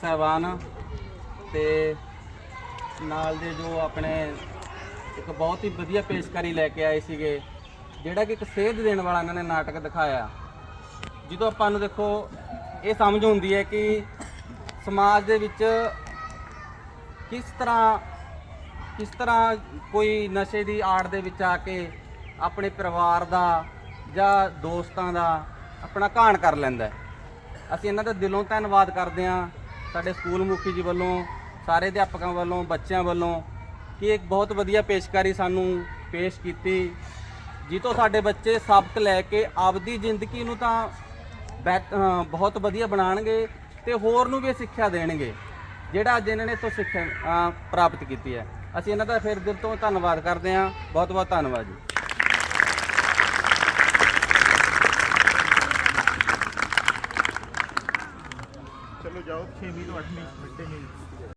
ਸਾਹਿਬਾਨ ਤੇ ਨਾਲ ਦੇ ਜੋ ਆਪਣੇ ਇੱਕ ਬਹੁਤ ਹੀ ਵਧੀਆ ਪੇਸ਼ਕਾਰੀ ਲੈ ਕੇ ਆਏ ਸੀਗੇ, ਜਿਹੜਾ ਕਿ ਇੱਕ ਸੇਧ ਦੇਣ ਵਾਲਾ ਇਹਨਾਂ ਨੇ ਨਾਟਕ ਦਿਖਾਇਆ। ਜਦੋਂ ਆਪਾਂ ਨੂੰ ਦੇਖੋ, ਇਹ ਸਮਝ ਹੁੰਦੀ ਹੈ ਕਿ ਸਮਾਜ ਦੇ ਵਿੱਚ ਕਿਸ ਤਰ੍ਹਾਂ ਕਿਸ ਤਰ੍ਹਾਂ ਕੋਈ ਨਸ਼ੇ ਦੀ ਆੜ ਦੇ ਵਿੱਚ ਆ ਕੇ ਆਪਣੇ ਪਰਿਵਾਰ ਦਾ ਜਾਂ ਦੋਸਤਾਂ ਦਾ ਆਪਣਾ ਘਾਣ ਕਰ ਲੈਂਦਾ ਅਸੀਂ ਇਹਨਾਂ ਦਾ ਦਿਲੋਂ ਧੰਨਵਾਦ ਕਰਦੇ ਹਾਂ। ਸਾਡੇ ਸਕੂਲ ਮੁਖੀ ਜੀ ਵੱਲੋਂ, ਸਾਰੇ ਅਧਿਆਪਕਾਂ ਵੱਲੋਂ, ਬੱਚਿਆਂ ਵੱਲੋਂ ਕਿ ਇੱਕ ਬਹੁਤ ਵਧੀਆ ਪੇਸ਼ਕਾਰੀ ਸਾਨੂੰ ਪੇਸ਼ ਕੀਤੀ। ਜਿੱਤੋਂ ਸਾਡੇ ਬੱਚੇ ਸਬਕ ਲੈ ਕੇ ਆਪਦੀ ਜ਼ਿੰਦਗੀ ਨੂੰ ਤਾਂ ਬੈਟ- ਬਹੁਤ ਵਧੀਆ ਬਣਾਉਣਗੇ ਤੇ ਹੋਰ ਨੂੰ ਵੀ ਸਿੱਖਿਆ ਦੇਣਗੇ, ਜਿਹੜਾ ਅੱਜ ਇਹਨਾਂ ਨੇ ਤੋਂ ਸਿੱਖਿਆ ਪ੍ਰਾਪਤ ਕੀਤੀ ਹੈ। ਅਸੀਂ ਇਹਨਾਂ ਦਾ ਫਿਰ ਦਿਲ ਤੋਂ ਧੰਨਵਾਦ ਕਰਦੇ ਹਾਂ। ਬਹੁਤ ਬਹੁਤ ਧੰਨਵਾਦ ਜੀ। ਚਲੋ ਜਾਓ 6ਵੀਂ ਤੋਂ 8ਵੀਂ ਮਿੱਟੇ ਮੀਲ।